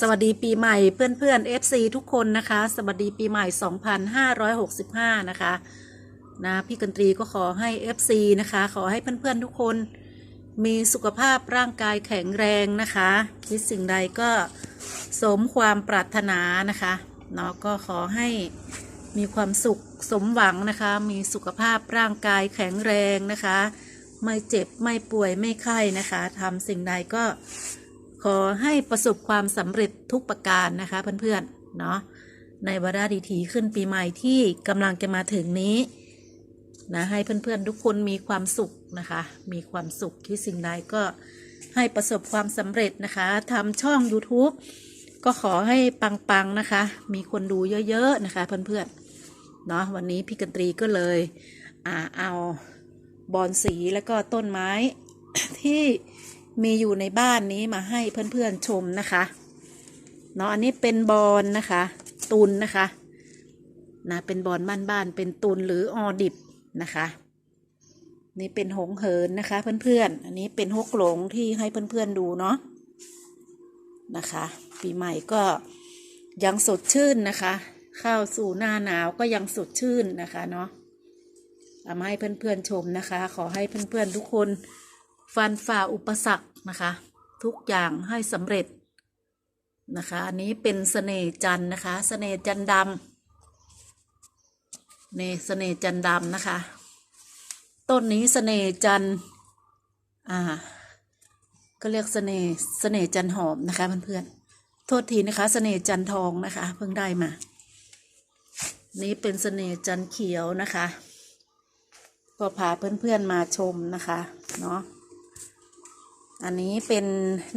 สวัสดีปีใหม่เพื่อนๆ FC ทุกคนนะคะ สวัสดีปีใหม่ 2565 นะคะนะพี่กันตรีก็ขอให้ FC นะคะ ขอให้เพื่อนๆทุกคน มีสุขภาพร่างกายแข็งแรงนะคะ คิดสิ่งใดก็สมความปรารถนานะคะเนาะก็ขอให้มีความสุขสมหวังนะคะ มีสุขภาพร่างกายแข็งแรงนะคะ ไม่เจ็บไม่ป่วยไม่ไข้นะคะทำสิ่งใดก็ ขอให้ประสบความสำเร็จทุกประการนะคะเพื่อนๆเนาะในวาระดีทีขึ้นปีใหม่ที่กำลังจะมาถึงนี้นะให้เพื่อนๆทุกคนมีความสุขนะคะ มีความสุขที่สิ่งใดก็ให้ประสบความสำเร็จนะคะทำช่อง YouTube ก็ขอให้ปังๆนะคะ มีคนดูเยอะๆนะคะเพื่อนๆเนาะวันนี้พี่กันตรีก็เลยอ่าเอาบอนสีแล้วก็ต้นไม้ที่ มีอยู่ในบ้านนี้มาให้เพื่อนๆชมนะคะเนาะอันนี้เป็นบอลนะคะ ตุนนะคะนะเป็นบอลบ้านๆเป็นตุนหรือออดิบนะคะ นี่เป็นหงเหินนะคะ เพื่อนๆ อันนี้เป็นฮกหลงที่ให้เพื่อนๆดูเนาะนะคะ ปีใหม่ก็ยังสดชื่นนะคะ เข้าสู่หน้าหนาวก็ยังสดชื่นนะคะเนาะเอามาให้เพื่อนๆชมนะคะ ขอให้เพื่อนๆทุกคน ฟันฝ่าอุปสรรคนะคะ ทุกอย่างให้สำเร็จนะคะ อันนี้เป็นเสน่จันนะคะเสน่จันดำเน่เสน่จันดำนะคะ ต้นนี้เสน่จันอ่าก็เรียกเสน่เสน่จันหอมนะคะเพื่อนๆโทษทีนะคะเสน่จันทองนะคะ เพิ่งได้มา นี้เป็นเสน่จันเขียวนะคะ ก็พาเพื่อนๆมาชมนะคะ เนาะ อันนี้เป็น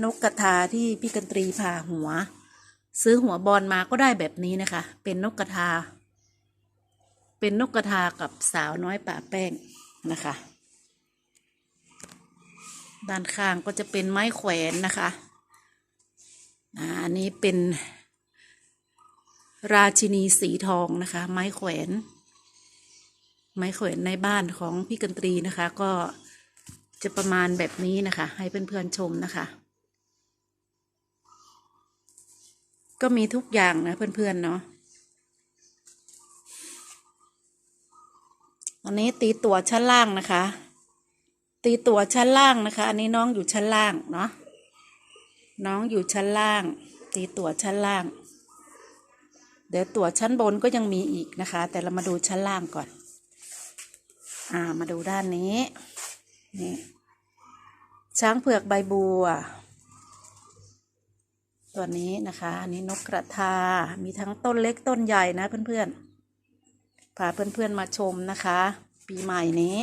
นกกระทาที่พี่กันตรีผ่าหัว ซื้อหัวบอลมาก็ได้แบบนี้นะคะ เป็นนกกระทา เป็นนกกระทากับสาวน้อยป่าแป้งนะคะ ด้านข้างก็จะเป็นไม้แขวนนะคะอันนี้เป็นราชินีสีทองนะคะ ไม้แขวน ไม้แขวนในบ้านของพี่กันตรีนะคะ ก็ จะประมาณแบบนี้นะคะ ให้เพื่อนๆชมนะคะ ก็มีทุกอย่างนะเพื่อนๆเนาะอันนี้ตีตัวชั้นล่างนะคะ ตีตัวชั้นล่างนะคะ อันนี้น้องอยู่ชั้นล่างเนาะน้องอยู่ชั้นล่าง ตีตัวชั้นล่าง เดี๋ยวตัวชั้นบนก็ยังมีอีกนะคะ แต่เรามาดูชั้นล่างก่อน อ่ามาดูด้านนี้นี่ ช้างเผือกใบบัว ตัวนี้นะคะอันนี้นกกระทา มีทั้งต้นเล็กต้นใหญ่นะเพื่อนๆพาเพื่อนๆมาชมนะคะ ปีใหม่นี้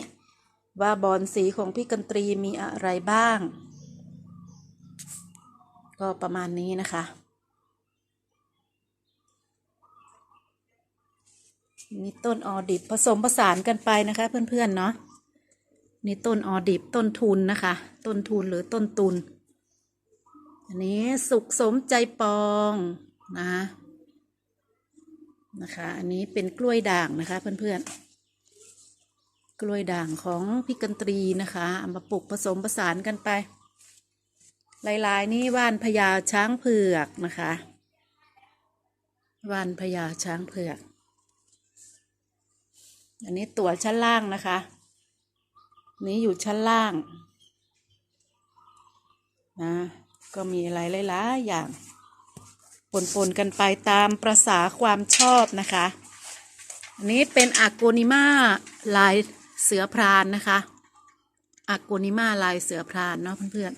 ว่าบอลสีของพี่กันตรีมีอะไรบ้าง ก็ประมาณนี้นะคะมีต้นออดิบผสมผสานกันไปนะคะเพื่อนๆเนาะ นี่ต้นออดิบต้นทุนนะคะ ต้นทุนหรือต้นตุน อันนี้สุขสมใจปองนะนะคะ อันนี้เป็นกล้วยด่างนะคะเพื่อนๆ กล้วยด่างของพี่กันตรีนะคะเอามาปลูกผสมผสานกันไป ลายๆนี่ว่านพญาช้างเผือกนะคะว่านพญาช้างเผือก อันนี้ตัวชั้นล่างนะคะ นี้อยู่ชั้นล่าง นะ ก็มีอะไรหลายๆอย่างปนๆกันไปตามประษาความชอบนะคะ อันนี้เป็นอากโกนิมาลายเสือพรานนะคะอากโกนิมาลายเสือพรานเนาะเพื่อน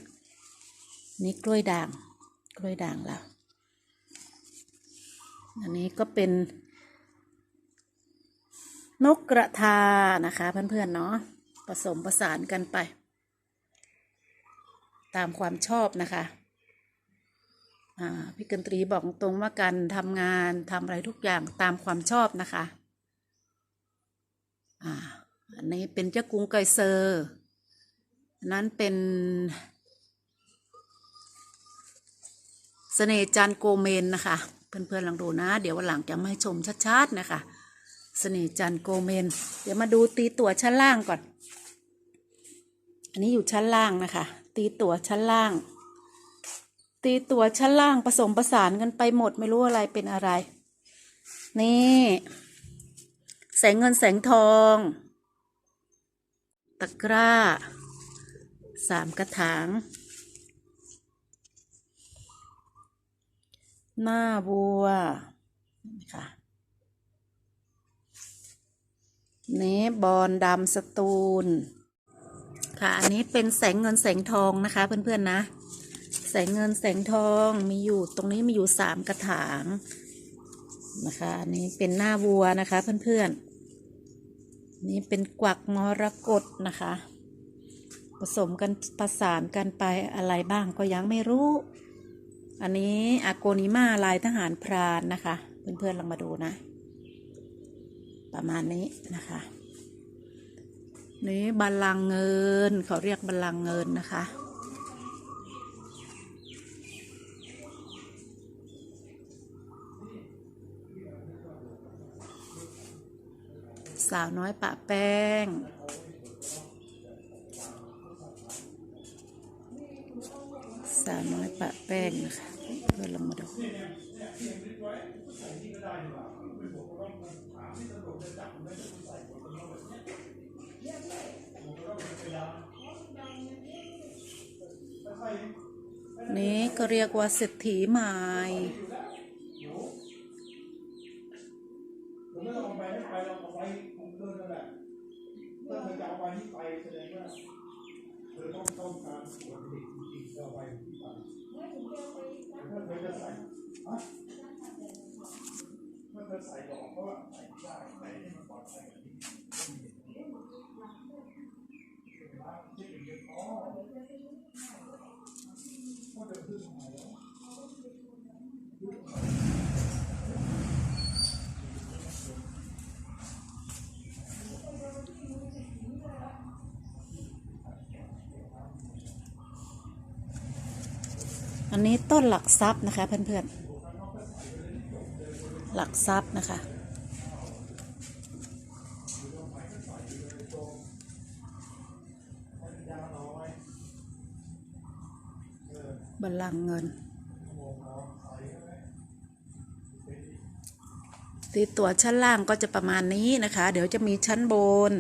ๆนี่กล้วยด่าง กล้วยด่างแล้วอันนี้ก็เป็นนกกระทานะคะเพื่อนๆเนาะ ผสมผสานกันไป ตามความชอบนะคะพี่กันตรีบอกตรงว่าการทำงานทำอะไรทุกอย่างตามความชอบนะคะอ่าอันนี้เป็นเจ้ากุงไกเซอร์นั้นเป็นเสน่ห์จันโกเมนนะคะ เพื่อนๆลองดูนะ เดี๋ยววันหลังจะมาให้ชมชัดๆนะคะเสน่ห์จันโกเมน เดี๋ยวมาดูตีตัวชั้นล่างก่อน อันนี้อยู่ชั้นล่างนะคะ ตีตัวชั้นล่าง ตีตัวชั้นล่างผสมประสานกันไปหมดไม่รู้อะไรเป็นอะไร นี่ แสงเงินแสงทอง ตะกร้า สามกระถาง หน้าบัวนี่ค่ะนี่บอลดำสตูล ค่ะ อันนี้เป็นแสงเงินแสงทองนะคะ เพื่อนๆนะ แสงเงินแสงทองมีอยู่ตรงนี้มีอยู่สามกระถางนะคะ อันนี้เป็นหน้าวัวนะคะ เพื่อนๆ นี่เป็นกวักมรกตนะคะ ผสมกันประสานกันไปอะไรบ้างก็ยังไม่รู้ อันนี้อาโกนิมาลายทหารพรานนะคะ เพื่อนๆลองมาดูนะ ประมาณนี้นะคะ นี่บัลลังเงิน เขาเรียกบัลลังเงินนะคะ สาวน้อยปะแป้ง สาวน้อยปะแป้งนะคะเพื่อนลงมาดูนี้ก็เรียกว่าเศรษฐีใหม่ผมไม่ต้องเอาไปไม่ไปเราไปผมเดินนั่นแหละเราจะเอาไปที่ไปแสดงว่าเธอต้องต้องการส่วนเด็กจริงๆเอาไปที่ไปถ้าเธอจะใส่าเธอใส่ดอกก็ใส่ได้ใส่ให้มันปลอดภัยกว่านี้ที่เป็นเรื่ อันนี้ต้นหลักทรัพย์นะคะเพื่อนๆ หลักทรัพย์นะคะ บัลลังก์เงินตีตัวชั้นล่างก็จะประมาณนี้นะคะ เดี๋ยวจะมีชั้นบน